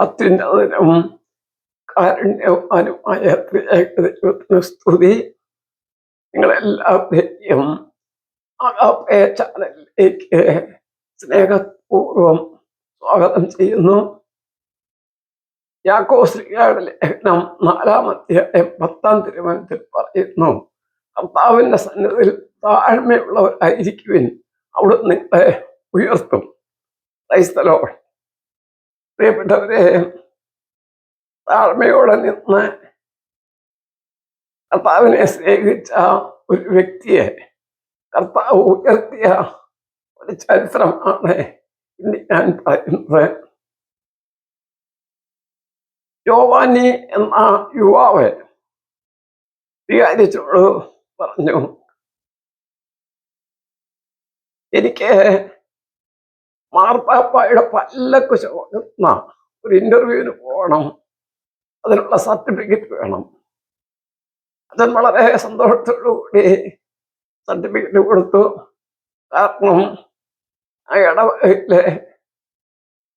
അത്യുന്നതനും കാരുണ്യവാനുമായ ദൈവത്തിന് സ്തുതി. നിങ്ങളെല്ലാവരെയും ആകാപ്പയ ചാനലിലേക്ക് സ്നേഹപൂർവം സ്വാഗതം ചെയ്യുന്നു. യാക്കോ ശ്രീയുടെ ലേഖനം നാലാമധ്യായം പത്താം തിരുവനന്തപുരത്തിൽ പറയുന്നു കർത്താവിന്റെ സന്നിധിയിൽ താഴ്മയുള്ളവരായിരിക്കുവിൻ അവിടെ നിങ്ങളെ ഉയർത്തും. ക്രൈസ്തലോ പ്രിയപ്പെട്ടവരെ താഴ്മയോടെ നിന്ന് കർത്താവിനെ സ്നേഹിച്ച ഒരു വ്യക്തിയെ കർത്താവ് ഉയർത്തിയ ഒരു ചരിത്രമാണ് ഇന്ന് ഞാൻ പറയുന്നത്. ജോവാനി എന്ന യുവാവ് വികാരിച്ചോട് പറഞ്ഞു എനിക്ക് മാർപ്പാപ്പായുടെ പല്ലക്ക് ചുമക്കുന്ന ഒരു ഇന്റർവ്യൂവിന് പോകണം അതിനുള്ള സർട്ടിഫിക്കറ്റ് വേണം. അച്ഛൻ വളരെ സന്തോഷത്തോടുകൂടി സർട്ടിഫിക്കറ്റ് കൊടുത്തു. കാരണം ആ ഇടവകയിലെ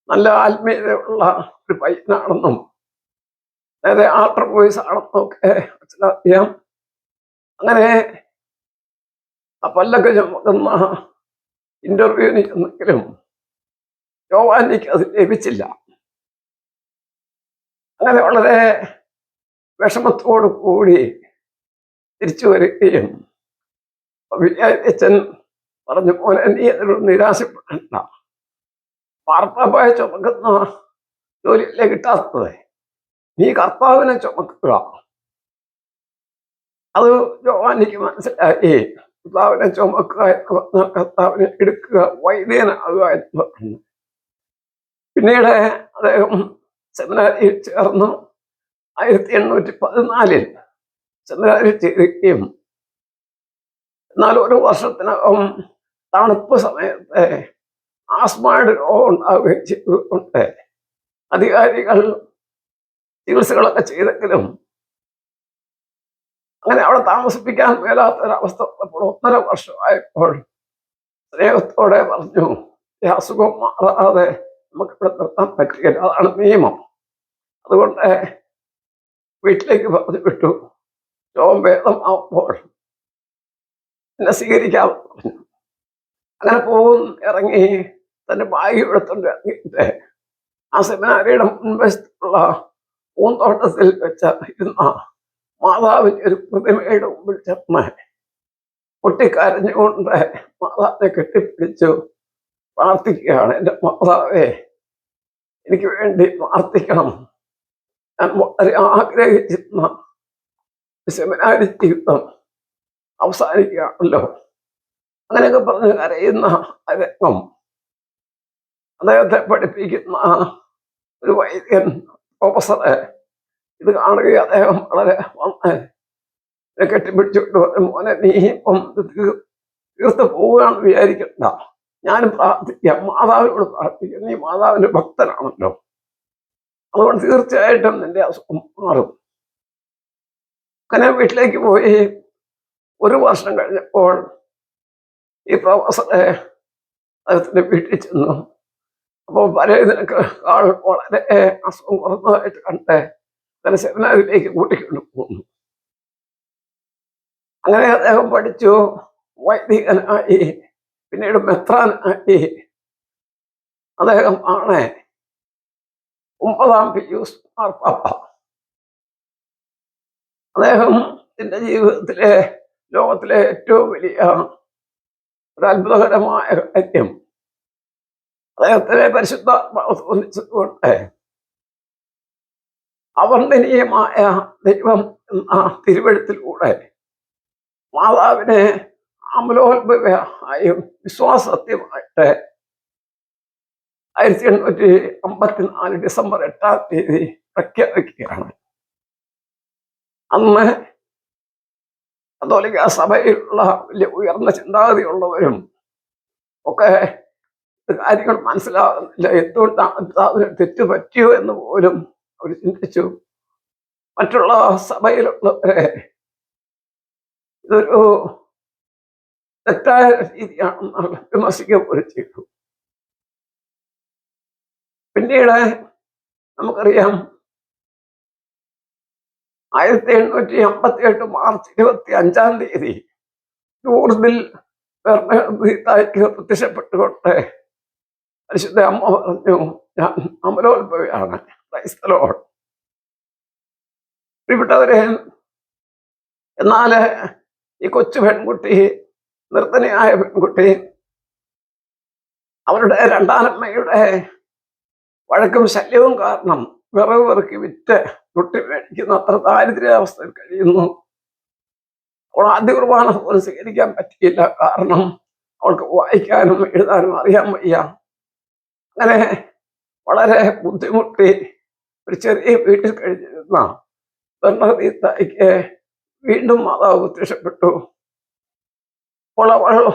നല്ല ആത്മീയതയുള്ള ഒരു പയ്യനാണെന്നും നേരെ ആർട്ടർ ബോയ്സ് ആണെന്നും ഒക്കെ അച്ഛനറിയാം അങ്ങനെ ആ പല്ലൊക്കെ ചുമക്കുന്ന ഇന്റർവ്യൂവിന് ചെന്നെങ്കിലും യോവാനിക്ക് അത് ലഭിച്ചില്ല അങ്ങനെ വളരെ വിഷമത്തോടു കൂടി തിരിച്ചു വരികയും വിജയച്ചൻ പറഞ്ഞു പോലെ നീ അതിനോട് നിരാശപ്പെടണ്ട. മാർപ്പാപ്പായ ചുമക്കുന്ന ജോലിയല്ലേ കിട്ടാത്തത്. നീ കർത്താവിനെ ചുമക്കുക. അത് ജോവാനിക്ക് മനസ്സിലായി. കർത്താവിനെ ചുമക്കുക എന്ന് പറഞ്ഞാൽ കർത്താവിനെ എടുക്കുക വൈദ്യനാകുക എന്ന് പറഞ്ഞു. പിന്നീട് അദ്ദേഹം സെമിനാരിയിൽ ചേർന്നു. ആയിരത്തി എണ്ണൂറ്റി പതിനാലിൽ സെമിനാരിൽ ചേരുകയും. എന്നാൽ ഒരു വർഷത്തിനകം തണുപ്പ് സമയത്ത് ആസ്മയുടെ രോഗം ഉണ്ടാവുകയും ചെയ്തുകൊണ്ട് അധികാരികൾ ചികിത്സകളൊക്കെ ചെയ്തെങ്കിലും അങ്ങനെ അവിടെ താമസിപ്പിക്കാൻ മേലാത്തൊരവസ്ഥ വന്നപ്പോൾ ഒന്നര വർഷമായപ്പോൾ സ്നേഹത്തോടെ പറഞ്ഞു അസുഖം മാറാതെ നമുക്ക് ഇവിടെ നിർത്താൻ പറ്റുകയില്ല അതാണ് നിയമം. അതുകൊണ്ട് വീട്ടിലേക്ക് പറഞ്ഞു വിട്ടു. രോഗം ഭേദമാവുമ്പോൾ എന്നെ സ്വീകരിക്കാം. അങ്ങനെ പോകും ഇറങ്ങി തന്റെ ബാഗ് എടുത്തുകൊണ്ട് ഇറങ്ങിയിട്ട് ആ സെമിനാരിയുടെ മുൻവശത്തുള്ള പൂന്തോട്ടത്തിൽ വെച്ച ഇരുന്ന മാതാവിന്റെ ഒരു പ്രതിമയുടെ മുമ്പിൽ ചെന്ന് പൊട്ടിക്കരഞ്ഞുകൊണ്ട് മാതാവിനെ കെട്ടിപ്പിടിച്ചു. പ്രാർത്ഥിക്കുകയാണ്. എന്റെ മാതാവേ എനിക്ക് വേണ്ടി പ്രാർത്ഥിക്കണം. ഞാൻ വളരെ ആഗ്രഹിച്ചിരുന്ന സെമിനാരി ജീവിതം അവസാനിക്കുകയാണല്ലോ. അങ്ങനെയൊക്കെ പറഞ്ഞ് കരയുന്ന രംഗം അദ്ദേഹത്തെ പഠിപ്പിക്കുന്ന ഒരു വൈദ്യൻ പ്രൊഫസറെ ഇത് കാണുകയും അദ്ദേഹം വളരെ കെട്ടിപ്പിടിച്ചുകൊണ്ട് മോനെ നീ ഇപ്പം തീർത്ത് പോവുകയാണെന്ന് വിചാരിക്കണ്ട. ഞാനും പ്രാർത്ഥിക്കാം മാതാവിനോട് പ്രാർത്ഥിക്കാം നീ മാതാവിന്റെ ഭക്തനാണല്ലോ. അതുകൊണ്ട് തീർച്ചയായിട്ടും നിന്റെ അസുഖം മാറും. അങ്ങനെ വീട്ടിലേക്ക് പോയി ഒരു വർഷം കഴിഞ്ഞപ്പോൾ ഈ പ്രൊഫസറെ അദ്ദേഹത്തിന്റെ വീട്ടിൽ ചെന്നു. അപ്പോൾ പലതിനൊക്കെ ആൾ വളരെ അസുഖം കുറഞ്ഞതായിട്ട് കണ്ട് തന്നെ സെമിനാറിലേക്ക് കൂട്ടിക്കൊണ്ട് പോകുന്നു അങ്ങനെ അദ്ദേഹം പഠിച്ചു. വൈദികനായി. പിന്നീട് മെത്രാനായി അദ്ദേഹം ആണ് ഒമ്പതാം പിയൂസ് മാർപ്പാപ്പ അദ്ദേഹം എന്റെ ജീവിതത്തിലെ ലോകത്തിലെ ഏറ്റവും വലിയ ഒരു അത്ഭുതകരമായ കാര്യം. അദ്ദേഹത്തിലെ പരിശുദ്ധാത്മാവ് തോന്നിച്ചതുകൊണ്ട് അവർണനീയമായ ദൈവം എന്ന തിരുവഴുത്തിലൂടെ മാതാവിനെ അമലോത്ഭവമായും വിശ്വാസത്യമായിട്ട് ആയിരത്തി എണ്ണൂറ്റി അമ്പത്തിനാല് ഡിസംബർ എട്ടാം തീയതി പ്രഖ്യാപിക്കുകയാണ്. അന്ന് കത്തോലിക്ക സഭയിലുള്ള വലിയ ഉയർന്ന ചിന്താഗതിയുള്ളവരും ഒക്കെ കാര്യങ്ങൾ മനസ്സിലാകുന്നില്ല എന്തുകൊണ്ടാണ് തെറ്റ് പറ്റിയോ എന്ന് പോലും അവർ ചിന്തിച്ചു. മറ്റുള്ള സഭയിലുള്ളവരെ ഇതൊരു തെറ്റായ രീതിയാണെന്നാണ് വിമർശിക്കുക പോലും ചെയ്തു. പിന്നീട് നമുക്കറിയാം ആയിരത്തി എണ്ണൂറ്റി അമ്പത്തി എട്ട് മാർച്ച് ഇരുപത്തി അഞ്ചാം തീയതി ടൂർസിൽ പ്രത്യക്ഷപ്പെട്ടുകൊണ്ട് പരിശുദ്ധ അമ്മ പറഞ്ഞു ഞാൻ അമലോത്ഭവിയാണ് ക്രൈസ്തലോട്. പ്രിയപ്പെട്ടവരെ എന്നാൽ ഈ കൊച്ചു പെൺകുട്ടി നിർത്തനയായ പെൺകുട്ടി അവരുടെ രണ്ടാനമ്മയുടെ വഴക്കും ശല്യവും കാരണം വിറവ് വിറക്കി വിറ്റ് കുട്ടി മേടിക്കുന്ന അത്ര ദാരിദ്ര്യാവസ്ഥയിൽ കഴിയുന്നു. അവൾ ആദ്യ കുർബാന പോലും സ്വീകരിക്കാൻ പറ്റിയില്ല. കാരണം അവൾക്ക് വായിക്കാനും എഴുതാനും അറിയാൻ വയ്യ. അങ്ങനെ വളരെ ബുദ്ധിമുട്ടി ഒരു ചെറിയ വീട്ടിൽ കഴിഞ്ഞിരുന്ന ബർണദീത്തായിക്ക് വീണ്ടും മാതാവ് പ്രത്യക്ഷപ്പെട്ടു. അവൾ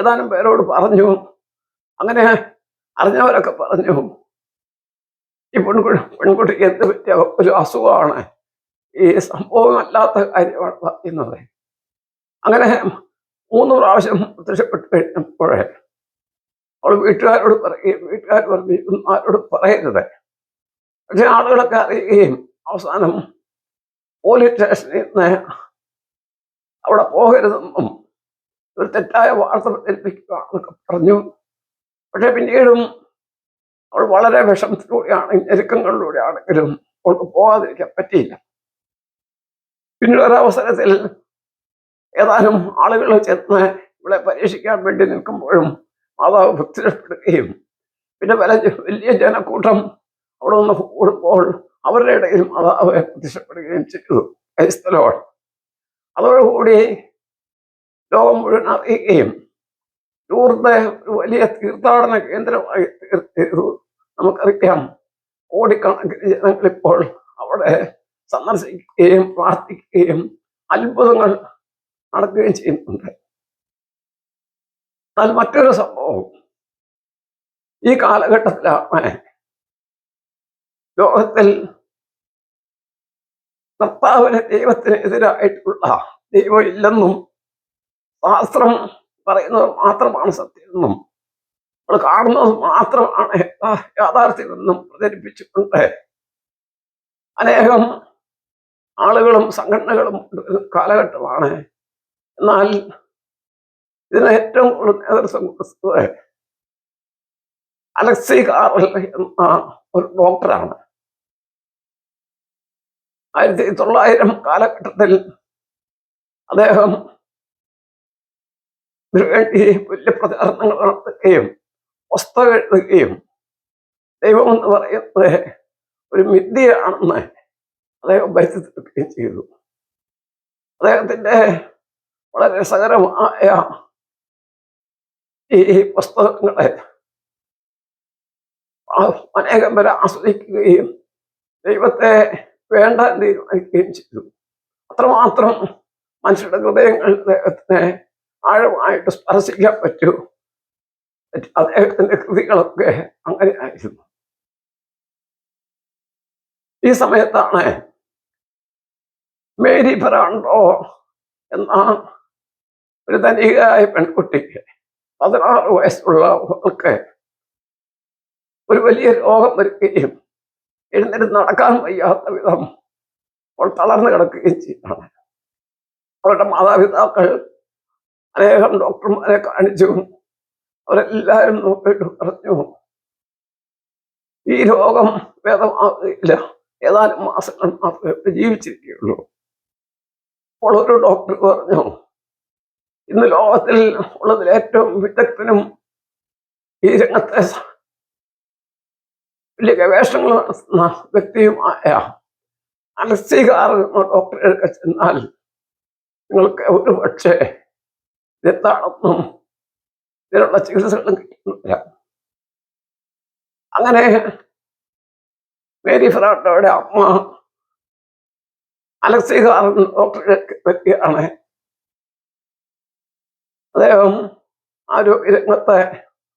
ഏതാനും പേരോട് പറഞ്ഞു. അങ്ങനെ അറിഞ്ഞവരൊക്കെ പറഞ്ഞു. ഈ പെൺകുട്ടി പെൺകുട്ടിക്ക് എന്ത് പറ്റിയ ഒരു അസുഖമാണ്. ഈ സംഭവം അല്ലാത്ത കാര്യമാണ് പറയുന്നത്. അങ്ങനെ മൂന്ന് പ്രാവശ്യം പ്രത്യക്ഷപ്പെട്ട് കഴിഞ്ഞപ്പോഴേ അവൾ വീട്ടുകാരോട് പറയുകയും വീട്ടുകാർ പറഞ്ഞു ആരോട് പറയരുത്. പക്ഷെ ആളുകളൊക്കെ അറിയുകയും അവസാനം പോലീസ് സ്റ്റേഷനിൽ നിന്ന് അവിടെ പോകരുതെന്നും ഒരു തെറ്റായ വാർത്ത പ്രചരിപ്പിക്കുക പറഞ്ഞു. പക്ഷെ പിന്നീടും അവൾ വളരെ വിഷമത്തിലൂടെയാണ് ഞെരുക്കങ്ങളിലൂടെ ആണെങ്കിലും അവൾക്ക് പോകാതിരിക്കാൻ പറ്റിയില്ല. പിന്നീട് ഒരവസരത്തിൽ ഏതാനും ആളുകൾ ചെന്ന് ഇവിടെ പരീക്ഷിക്കാൻ വേണ്ടി നിൽക്കുമ്പോഴും മാതാവ് ഭക്തിരപ്പെടുകയും പിന്നെ വല വലിയ ജനക്കൂട്ടം അവിടെ നിന്ന് കൂടുമ്പോൾ അവരുടെ ഇടയിൽ മാതാവ് പ്രത്യക്ഷപ്പെടുകയും ചെയ്തു. ക്രൈസ്തലോട് അതോടുകൂടി ലോകം മുഴുവൻ അറിയുകയും ഒരു വലിയ തീർത്ഥാടന കേന്ദ്രമായി നമുക്കറിയാം. കോടിക്കണക്കിന് ജനങ്ങൾ ഇപ്പോൾ അവിടെ സന്ദർശിക്കുകയും പ്രാർത്ഥിക്കുകയും അത്ഭുതങ്ങൾ നടക്കുകയും ചെയ്യുന്നുണ്ട്. എന്നാൽ മറ്റൊരു സംഭവം. ഈ കാലഘട്ടത്തിലാണ് ലോകത്തിൽ കർത്താവിന് ദൈവത്തിന് എതിരായിട്ടുള്ള ദൈവം ഇല്ലെന്നും ശാസ്ത്രം പറയുന്നത് മാത്രമാണ് സത്യമെന്നും നമ്മൾ കാണുന്നത് മാത്രമാണ് യാഥാർത്ഥ്യമെന്നും പ്രചരിപ്പിച്ചുകൊണ്ട് അനേകം ആളുകളും സംഘടനകളും കാലഘട്ടമാണ്. എന്നാൽ ഇതിന് ഏറ്റവും കൂടുതൽ നേതൃത്വം കൊടുത്തത് അലക്സി കാറൽ എന്ന ഒരു ഡോക്ടറാണ്. ആയിരത്തി തൊള്ളായിരം കാലഘട്ടത്തിൽ അദ്ദേഹം വലിയ പ്രചാരണങ്ങൾ നടത്തുകയും പുസ്തകം എഴുതുകയും ദൈവം എന്ന് പറയുന്നത് ഒരു മിഥ്യയാണെന്ന് അദ്ദേഹം വരുത്തി തീർക്കുകയും ചെയ്തു. അദ്ദേഹത്തിന്റെ വളരെ രസകരമായ ഈ പുസ്തകങ്ങളെ അനേകം പേരെ ആസ്വദിക്കുകയും ദൈവത്തെ വേണ്ട തീരുമാനിക്കുകയും ചെയ്തു. അത്രമാത്രം മനുഷ്യരുടെ ഹൃദയങ്ങൾ അദ്ദേഹത്തിനെ ആഴമായിട്ട് സ്പർശിക്കാൻ പറ്റൂ. അദ്ദേഹത്തിന്റെ കൃതികളൊക്കെ അങ്ങനെ ആയിരുന്നു. ഈ സമയത്താണ് മേരി ഫെറാണ്ടോ എന്ന ഒരു ധനികയായ പെൺകുട്ടിക്ക് പതിനാറ് വയസ്സുള്ള അവൾക്ക് ഒരു വലിയ രോഗം വരികയും എഴുന്നേറ്റ് നടക്കാൻ വയ്യാത്ത വിധം അവൾ തളർന്നു കിടക്കുകയും ചെയ്യുന്നതാണ് അവരുടെ മാതാപിതാക്കൾ അനേകം ഡോക്ടർമാരെ കാണിച്ചു. അവരെല്ലാവരും നോക്കിയിട്ട് പറഞ്ഞു. ഈ രോഗം ഭേദമാകുകയില്ല ഏതാനും മാസങ്ങൾ മാത്രമേ ജീവിച്ചിരിക്കുകയുള്ളൂ. അപ്പോൾ ഒരു ഡോക്ടർ പറഞ്ഞു ഇന്ന് ലോകത്തിൽ ഉള്ളതിൽ ഏറ്റവും വിദഗ്ധനും ഈ രംഗത്തെ വലിയ ഗവേഷണങ്ങൾ നടത്തുന്ന വ്യക്തിയുമായ അലക്സികാർ ഡോക്ടറെ ചെന്നാൽ നിങ്ങൾക്ക് ഒരു പക്ഷേ ഇതെന്താണെന്നും ഇതിനുള്ള ചികിത്സകളും കിട്ടുന്നില്ല. അങ്ങനെ മേരി ഫെറാട്ടോയുടെ അമ്മ അലക്സികാർ എന്ന ഡോക്ടറെ വ്യക്തിയാണ് അദ്ദേഹം ആരോഗ്യ രംഗത്തെ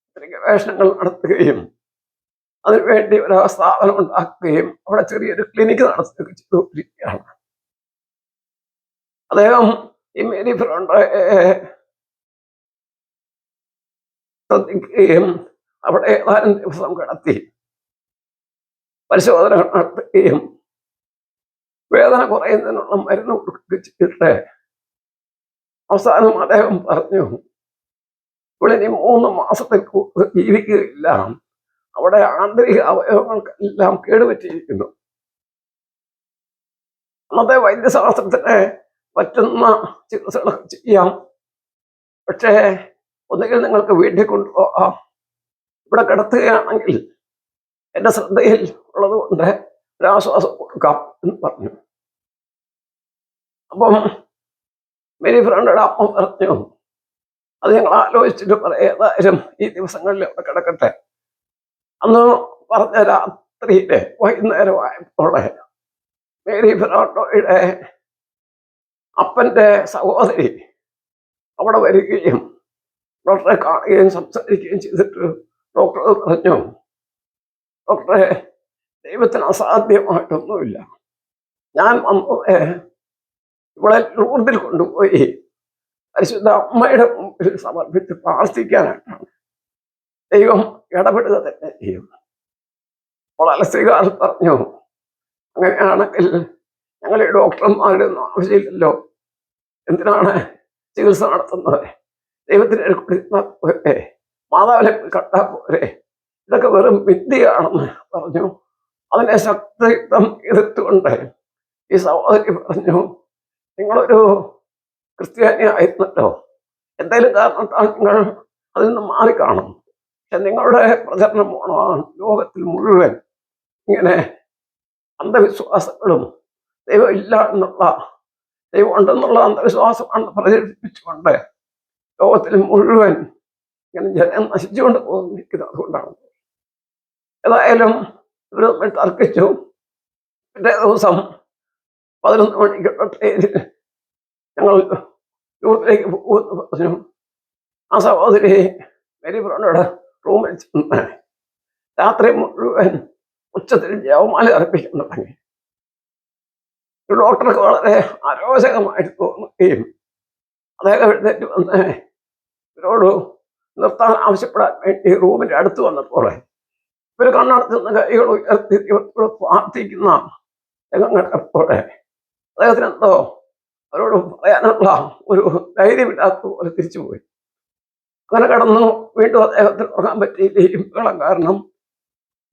ഒത്തിരി ഗവേഷണങ്ങൾ നടത്തുകയും അതിനുവേണ്ടി ഒരു സ്ഥാപനം ഉണ്ടാക്കുകയും അവിടെ ചെറിയൊരു ക്ലിനിക്ക് നടത്തുകയും ചെയ്തുകൊണ്ടിരിക്കുകയാണ് അദ്ദേഹം ഈ മേരി ഫ്രോണ്ടയെ ശ്രദ്ധിക്കുകയും അവിടെ ഏതാനും ദിവസം കിടത്തി പരിശോധന നടത്തുകയും വേദന കുറയുന്നതിനുള്ള മരുന്ന് കൊടുക്കുകയും ചെയ്തിട്ട് അവസാനം അദ്ദേഹം പറഞ്ഞു ഇവളിനി മൂന്ന് മാസത്തിൽ ജീവിക്കുകയില്ല. അവിടെ ആന്തരിക അവയവങ്ങൾക്കെല്ലാം കേടുപറ്റിയിരിക്കുന്നു. അന്നത്തെ വൈദ്യശാസ്ത്രത്തിന് പറ്റുന്ന ചികിത്സകളൊക്കെ ചെയ്യാം. പക്ഷേ ഒന്നുകിൽ നിങ്ങൾക്ക് വീട്ടിൽ കൊണ്ടുപോകാം ഇവിടെ കിടത്തുകയാണെങ്കിൽ എന്റെ ശ്രദ്ധയിൽ ഉള്ളത് കൊണ്ട് ഒരാശ്വാസം കൊടുക്കാം എന്ന് പറഞ്ഞു. അപ്പം മേരി ഫ്രണ്ടയുടെ അമ്മ പറഞ്ഞു അത് ഞങ്ങൾ ആലോചിച്ചിട്ട് പറയാം ഏതായാലും ഈ ദിവസങ്ങളിൽ അവിടെ കിടക്കട്ടെ. അന്ന് പറഞ്ഞ രാത്രിയിലെ വൈകുന്നേരമായപ്പോളെ മേരി ഫെറോട്ടോയുടെ അപ്പന്റെ സഹോദരി അവിടെ വരികയും ഡോക്ടറെ കാണുകയും സംസാരിക്കുകയും ചെയ്തിട്ട് ഡോക്ടർ പറഞ്ഞു ഡോക്ടറെ ദൈവത്തിന് അസാധ്യമായിട്ടൊന്നുമില്ല. ഞാൻ അമ്മയെ ഇവളെ ലൂർദിൽ കൊണ്ടുപോയി പരിശുദ്ധ അമ്മയുടെ മുമ്പിൽ സമർപ്പിച്ച് പ്രാർത്ഥിക്കാനായിട്ടാണ്. ദൈവം ഇടപെടുക തന്നെ ചെയ്യും. അപ്പോൾ അലസികാർ പറഞ്ഞു അങ്ങനെയാണെങ്കിൽ ഞങ്ങൾ ഈ ഡോക്ടർമാരുടെ ഒന്നും ആവശ്യമില്ലല്ലോ. എന്തിനാണ് ചികിത്സ നടത്തുന്നത്? ദൈവത്തിന് പോരെ മാതാവിനെ കണ്ടാ പോരെ. ഇതൊക്കെ വെറും വിദ്യയാണെന്ന് പറഞ്ഞു. അതിനെ ശക്തിയുക്തം എതിർത്തുകൊണ്ട് ഈ സഹോദരി പറഞ്ഞു നിങ്ങളൊരു ക്രിസ്ത്യാനി ആയിരുന്നല്ലോ എന്തെങ്കിലും കാരണത്താൽ നിങ്ങൾ അതിൽ നിന്ന് മാറിക്കാണും പക്ഷെ നിങ്ങളുടെ പ്രചരണം പോണമാണ് ലോകത്തിൽ മുഴുവൻ. ഇങ്ങനെ അന്ധവിശ്വാസങ്ങളും ദൈവം ഇല്ല എന്നുള്ള ദൈവം ഉണ്ടെന്നുള്ള അന്ധവിശ്വാസമാണ് പ്രചരിപ്പിച്ചുകൊണ്ട് ലോകത്തിൽ മുഴുവൻ ഇങ്ങനെ ജനം നശിച്ചുകൊണ്ട് പോകുന്നിരിക്കുന്നത് അതുകൊണ്ടാണ്. ഏതായാലും ഇവർ തമ്മിൽ തർക്കിച്ചു. പിറ്റേ ദിവസം പതിനൊന്ന് മണിക്ക് ട്രെയിനിൽ ഞങ്ങൾ യൂറോപ്പിലേക്ക് പോകുമെന്ന് പറഞ്ഞു ആ സഹോദരി മേരി ബ്രോണോട് റൂമിൽ ചെന്ന് രാത്രി മുഴുവൻ ഉച്ചത്തിൽ ജവമാല അർപ്പിക്കാൻ തുടങ്ങി ഡോക്ടർക്ക് വളരെ അരോചകമായിട്ട് തോന്നുകയും അദ്ദേഹം എഴുന്നേറ്റ് വന്ന് ഇവരോട് നിർത്താൻ ആവശ്യപ്പെടാൻ വേണ്ടി റൂമിന്റെ അടുത്ത് വന്നപ്പോൾ ഇവർ കണ്ണടത്തുന്ന കൈകൾ ഉയർത്തി ദൈവത്തോട് പ്രാർത്ഥിക്കുന്ന രംഗം കണ്ടപ്പോൾ അദ്ദേഹത്തിന് എന്തോ അവരോട് പറയാനുള്ള ഒരു ധൈര്യമില്ലാത്ത പോലെ തിരിച്ചുപോയി. അങ്ങനെ കടന്നു. വീണ്ടും അദ്ദേഹത്തിന് ഉറങ്ങാൻ പറ്റിയില്ല ഇരിപ്പുകളും കാരണം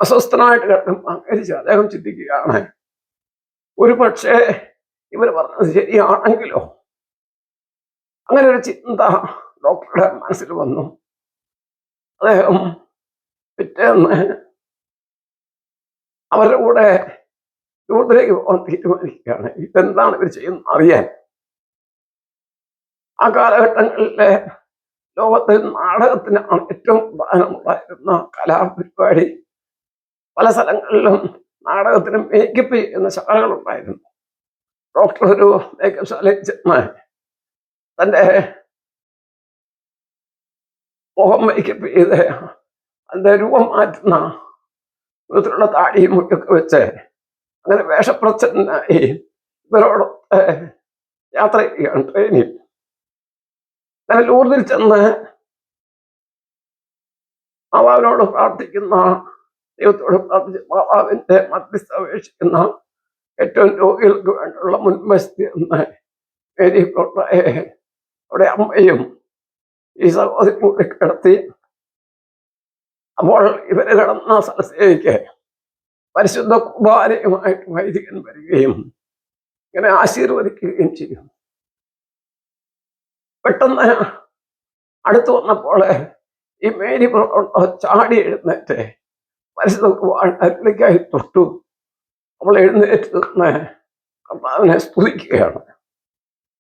അസ്വസ്ഥനായിട്ട് കിടക്കും അംഗീകരിച്ച് അദ്ദേഹം ചിന്തിക്കുകയാണ്. ഒരു പക്ഷേ ഇവർ പറഞ്ഞത് ശരിയാണെങ്കിലോ? അങ്ങനെ ഒരു ചിന്ത ഡോക്ടറുടെ മനസ്സിൽ വന്നു. അദ്ദേഹം പിറ്റേന്ന് അവരുടെ കൂടെ ദൂരത്തിലേക്ക് പോകാൻ തീരുമാനിക്കുകയാണ്. ഇതെന്താണ് ഇവർ ചെയ്യുന്നത് അറിയാൻ. ആ കാലഘട്ടങ്ങളിലെ ലോകത്തിൽ നാടകത്തിനാണ് ഏറ്റവും പ്രധാനമുണ്ടായിരുന്ന കലാപരിപാടി. പല സ്ഥലങ്ങളിലും നാടകത്തിന് മേക്കപ്പ് ചെയ്യുന്ന ശാലകളുണ്ടായിരുന്നു ഡോക്ടർ ഒരു മേക്കപ്പ് ശാലയിൽ ചെന്ന് തന്റെ മുഖം മേക്കപ്പ് ചെയ്ത് അതിന്റെ രൂപം മാറ്റുന്ന വിധത്തിലുള്ള താടിയും മുട്ടൊക്കെ വെച്ച് അങ്ങനെ വേഷപ്രച്ഛനായി ഇവരോട് യാത്ര ചെയ്യുകയാണ് ട്രെയിനിൽ. അങ്ങനെ ലൂർദിൽ ചെന്ന് മാതാവിനോട് പ്രാർത്ഥിക്കുന്ന ദൈവത്തോട് പ്രാർത്ഥിച്ച് മാതാവിന്റെ മധ്യസ്ഥ അപേക്ഷിക്കുന്ന ഏറ്റവും രോഗികൾക്ക് വേണ്ടിയുള്ള മുൻവശത്ത് എന്ന് മേരി അവിടെ അമ്മയും ഈ സഹോദരി കൂടി കിടത്തി. അപ്പോൾ ഇവർ കിടന്ന സ്ഥലത്തേക്ക് പരിശുദ്ധ കുബാരയുമായിട്ട് വൈദികൻ വരികയും ഇങ്ങനെ ആശീർവദിക്കുകയും ചെയ്യും. പെട്ടെന്ന് അടുത്തു വന്നപ്പോൾ ഈ മേരി ചാടി എഴുന്നേറ്റ് പരിശുദ്ധ കുർബാനയിലേക്കായി തൊട്ടു. അവൾ എഴുന്നേറ്റ് നിന്ന് കർത്താവിനെ സ്തുതിക്കുകയാണ്.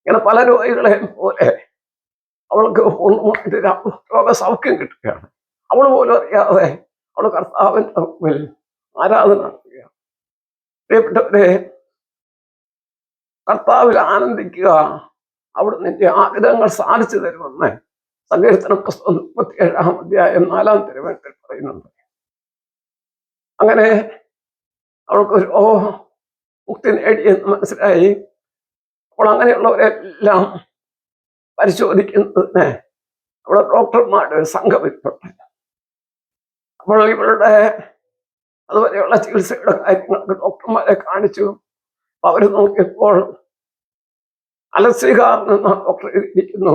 ഇങ്ങനെ പല രോഗികളെയും പോലെ അവൾക്ക് പൂർണമായിട്ട് സൗഖ്യം കിട്ടുകയാണ്. അവൾ പോലും അറിയാതെ അവൾ കർത്താവിന്റെ മുമ്പിൽ ആരാധന നടത്തുകയാണ്. പ്രിയപ്പെട്ടവരെ കർത്താവിൽ ആനന്ദിക്കുക അവിടെ നിന്റെ ആഗ്രഹങ്ങൾ സാധിച്ചു തരുമെന്ന് സങ്കീർത്തന പുസ്തകം മുപ്പത്തി ഏഴാം അധ്യായം നാലാം തിരുവനന്തപുരത്തിൽ പറയുന്നുണ്ട്. അങ്ങനെ അവൾക്ക് ഒരു ഓ മുക്തി നേടിയെന്ന് മനസ്സിലായി. അപ്പോൾ അങ്ങനെയുള്ളവരെല്ലാം പരിശോധിക്കുന്നതിന് അവിടെ ഡോക്ടർമാരുടെ ഒരു സംഘം ഇപ്പോൾ അപ്പോൾ ഇവളുടെ അതുവരെയുള്ള ചികിത്സയുടെ കാര്യങ്ങൾക്ക് ഡോക്ടർമാരെ കാണിച്ചു. അവർ നോക്കിയപ്പോൾ അലസിക എന്ന ഡോക്ടർ എഴുതിയിരിക്കുന്നു.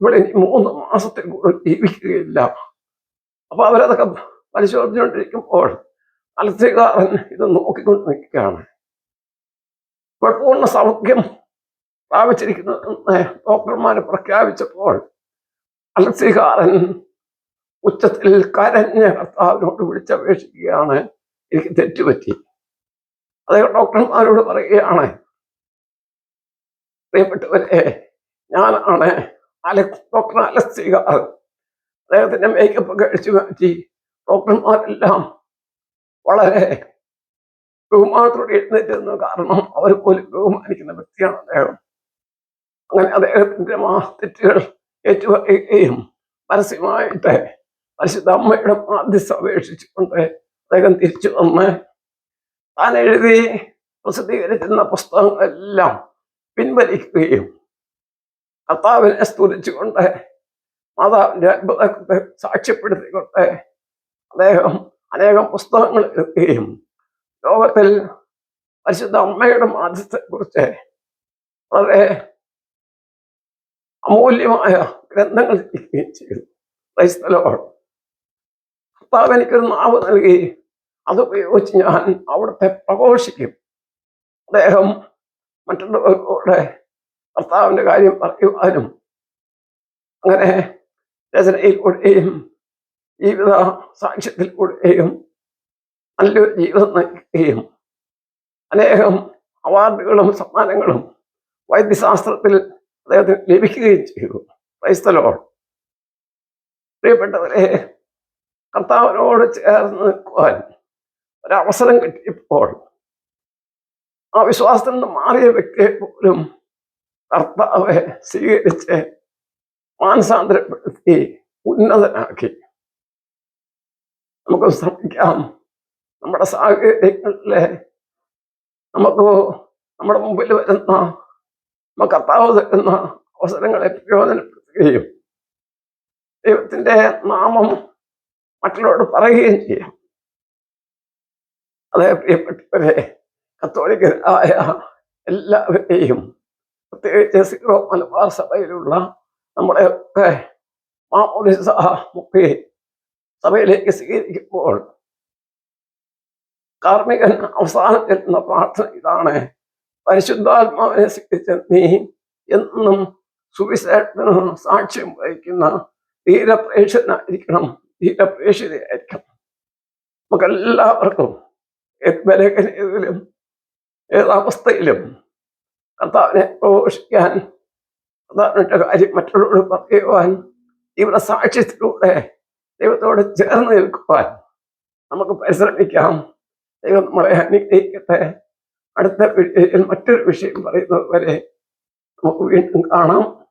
ഇവിടെ ഇനി മൂന്ന് മാസത്തിൽ കൂടുതൽ ജീവിക്കുകയില്ല. അപ്പൊ അവരതൊക്കെ പരിശോധിച്ചുകൊണ്ടിരിക്കുമ്പോൾ അലസികാരൻ ഇത് നോക്കിക്കൊണ്ട് നിൽക്കുകയാണ് ഇപ്പോൾ പൂർണ സൗഖ്യം പ്രാപിച്ചിരിക്കുന്നതെന്ന് ഡോക്ടർമാരെ പ്രഖ്യാപിച്ചപ്പോൾ അലസികാരൻ ഉച്ചത്തിൽ കരഞ്ഞ കർത്താവിനോട് വിളിച്ചപേക്ഷിക്കുകയാണ്. എനിക്ക് തെറ്റുപറ്റി. അദ്ദേഹം ഡോക്ടർമാരോട് പറയുകയാണ് പ്രിയപ്പെട്ടവരെ ഞാനാണ് അലക്സ് ഡോക്ടർ അലക്സികാർ അദ്ദേഹത്തിന്റെ മേക്കപ്പ് കഴിച്ചു മാറ്റി. ഡോക്ടർമാരെല്ലാം വളരെ ബഹുമാനത്തോടെ എഴുന്നേറ്റ് കാരണം അവർ പോലും ബഹുമാനിക്കുന്ന വ്യക്തിയാണ് അദ്ദേഹം. അങ്ങനെ അദ്ദേഹത്തിന്റെ മാ ഏറ്റുപറയുകയും പരസ്യമായിട്ട് പരിശുദ്ധ അമ്മയുടെ മാധ്യസ്ഥ അപേക്ഷിച്ചുകൊണ്ട് അദ്ദേഹം തിരിച്ചു വന്ന് താൻ എഴുതി പ്രസിദ്ധീകരിച്ചിരുന്ന പുസ്തകങ്ങളെല്ലാം പിൻവലിക്കുകയും കർത്താവിനെ സ്തുതിച്ചുകൊണ്ട് മാതാവിന്റെ അത്ഭുതത്തെ സാക്ഷ്യപ്പെടുത്തിക്കൊണ്ട് അദ്ദേഹം അനേകം പുസ്തകങ്ങൾ എഴുതുകയും ലോകത്തിൽ പരിശുദ്ധ അമ്മയുടെ മാധ്യത്തെ കുറിച്ച് വളരെ അമൂല്യമായ ഗ്രന്ഥങ്ങൾ രചിക്കുകയും ചെയ്തു. ക്രൈസ്തലോട് കർത്താവ് എനിക്കൊരു നാവ് നൽകി. അതുപയോഗിച്ച് ഞാൻ അവിടുത്തെ പ്രഘോഷിക്കും. അദ്ദേഹം മറ്റുള്ളവരോടെ കർത്താവിന്റെ കാര്യം പറയുവാനും അങ്ങനെ രചനയിലൂടെയും ജീവിത സാക്ഷ്യത്തിലൂടെയും നല്ലൊരു ജീവിതം നയിക്കുകയും അനേകം അവാർഡുകളും സമ്മാനങ്ങളും വൈദ്യശാസ്ത്രത്തിൽ അദ്ദേഹത്തിന് ലഭിക്കുകയും ചെയ്തു. ക്രൈസ്തലോ പ്രിയപ്പെട്ടവരെ കർത്താവിനോട് ചേർന്ന് നിൽക്കുവാൻ ഒരവസരം കിട്ടിയപ്പോൾ ആ വിശ്വാസത്തിൽ നിന്ന് മാറിയ വ്യക്തിയെ പോലും കർത്താവെ സ്വീകരിച്ച് മാനസാന്തരപ്പെടുത്തി ഉന്നതനാക്കി. നമുക്ക് ശ്രമിക്കാം. നമ്മുടെ സാഹചര്യങ്ങളിലെ നമുക്ക് നമ്മുടെ മുമ്പിൽ വരുന്ന നമ്മ കർത്താവ് തരുന്ന അവസരങ്ങളെ പ്രയോജനപ്പെടുത്തുകയും ദൈവത്തിന്റെ നാമം മറ്റുള്ളവരോട് പറയുകയും ചെയ്യാം. അതേ പ്രിയപ്പെട്ടവരെ കത്തോലിക്കരായ എല്ലാവരെയും പ്രത്യേകിച്ച് സീറോ മലബാർ സഭയിലുള്ള നമ്മളെയൊക്കെ മാമോദിസ മുക്കി സഭയിലേക്ക് സ്വീകരിക്കുമ്പോൾ കാർമ്മികൻ അവസാനം ചെല്ലുന്ന പ്രാർത്ഥന ഇതാണ്. പരിശുദ്ധാത്മാവിനെ സ്വീകരിച്ച നീ എന്നും സുവിശേഷത്തിന് സാക്ഷ്യം വഹിക്കുന്ന ധീരപ്രേക്ഷനായിരിക്കണം ധീരപ്രേക്ഷിതയായിരിക്കണം. നമുക്കെല്ലാവർക്കും ഏത് ബലഹീനതയിലും ഏതവസ്ഥയിലും കർത്താവിനെ പ്രഘോഷിക്കാൻ കർത്താവിന്റെ കാര്യം മറ്റുള്ളവരോട് പറയുവാൻ ഇവിടെ സാക്ഷ്യത്തിലൂടെ ദൈവത്തോട് ചേർന്ന് നിൽക്കുവാൻ നമുക്ക് പരിശ്രമിക്കാം. ദൈവം നമ്മളെ അനുഗ്രഹിക്കട്ടെ. അടുത്ത മറ്റൊരു വിഷയം പറയുന്നത് വരെ കാണാം.